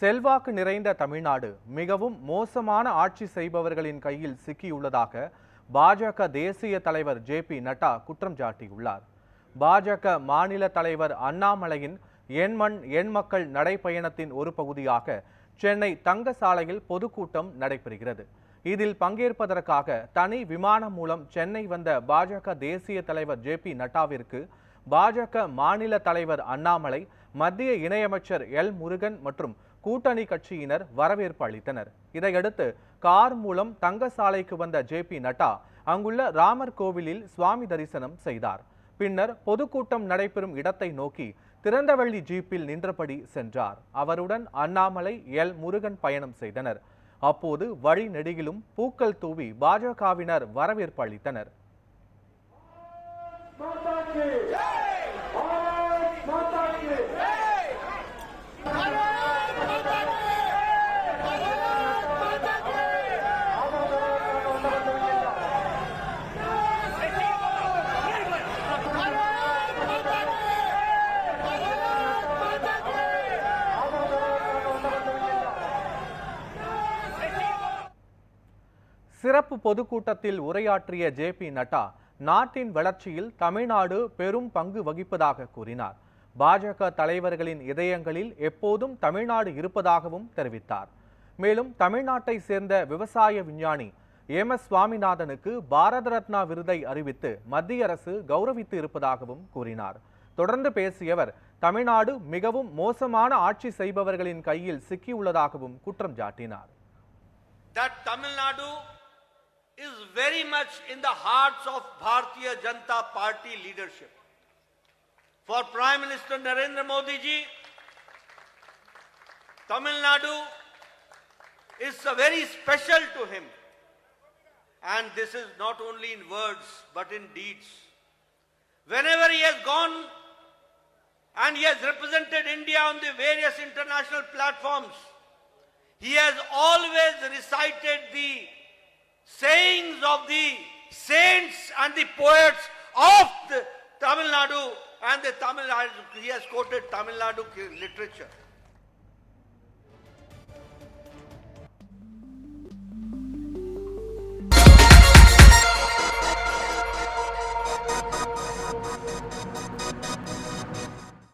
செல்வாக்கு நிறைந்த தமிழ்நாடு மிகவும் மோசமான ஆட்சி செய்பவர்களின் கையில் சிக்கியுள்ளதாக பாஜக தேசிய தலைவர் ஜே பி நட்டா குற்றம் சாட்டியுள்ளார். பாஜக மாநில தலைவர் அண்ணாமலையின் எண்மண் எண்மக்கள் நடைப்பயணத்தின் ஒரு பகுதியாக சென்னை தங்கசாலையில் பொதுக்கூட்டம் நடைபெறுகிறது. இதில் பங்கேற்பதற்காக தனி விமானம் மூலம் சென்னை வந்த பாஜக தேசிய தலைவர் ஜே பி நட்டாவிற்கு பாஜக மாநில தலைவர் அண்ணாமலை மத்திய இணையமைச்சர் எல் முருகன் மற்றும் கூட்டணி கட்சியினர் வரவேற்பு அளித்தனர். இதையடுத்து கார் மூலம் தங்கசாலைக்கு வந்த ஜே பி நட்டா அங்குள்ள ராமர் கோவிலில் சுவாமி தரிசனம் செய்தார். பின்னர் பொதுக்கூட்டம் நடைபெறும் இடத்தை நோக்கி திறந்தவெள்ளி ஜீப்பில் நின்றபடி சென்றார். அவருடன் அண்ணாமலை எல். முருகன் பயணம் செய்தனர். அப்போது வழி நெடுகிலும் பூக்கள் தூவி பாஜகவினர் வரவேற்பு அளித்தனர். சிறப்பு பொதுக்கூட்டத்தில் உரையாற்றிய ஜே பி நட்டா நாட்டின் வளர்ச்சியில் தமிழ்நாடு பெரும் பங்கு வகிப்பதாக கூறினார். பாஜக தலைவர்களின் இதயங்களில் எப்போதும் தமிழ்நாடு இருப்பதாகவும் தெரிவித்தார். மேலும் தமிழ்நாட்டை சேர்ந்த விவசாய விஞ்ஞானி எம். எஸ். சுவாமிநாதனுக்கு பாரத ரத்னா விருதை அறிவித்து மத்திய அரசு கௌரவித்து இருப்பதாகவும் கூறினார். தொடர்ந்து பேசியவர் தமிழ்நாடு மிகவும் மோசமான ஆட்சி செய்பவர்களின் கையில் சிக்கியுள்ளதாகவும் குற்றம் சாட்டினார். Is very much in the hearts of Bharatiya Janata Party leadership. For Prime Minister Narendra Modi ji, Tamil Nadu is very special to him. And this is not only in words but in deeds. Whenever he has gone and he has represented India on the various international platforms, he has always recited the sayings of the saints and the poets of the Tamil Nadu and the Tamil Nadu. He has quoted Tamil Nadu literature.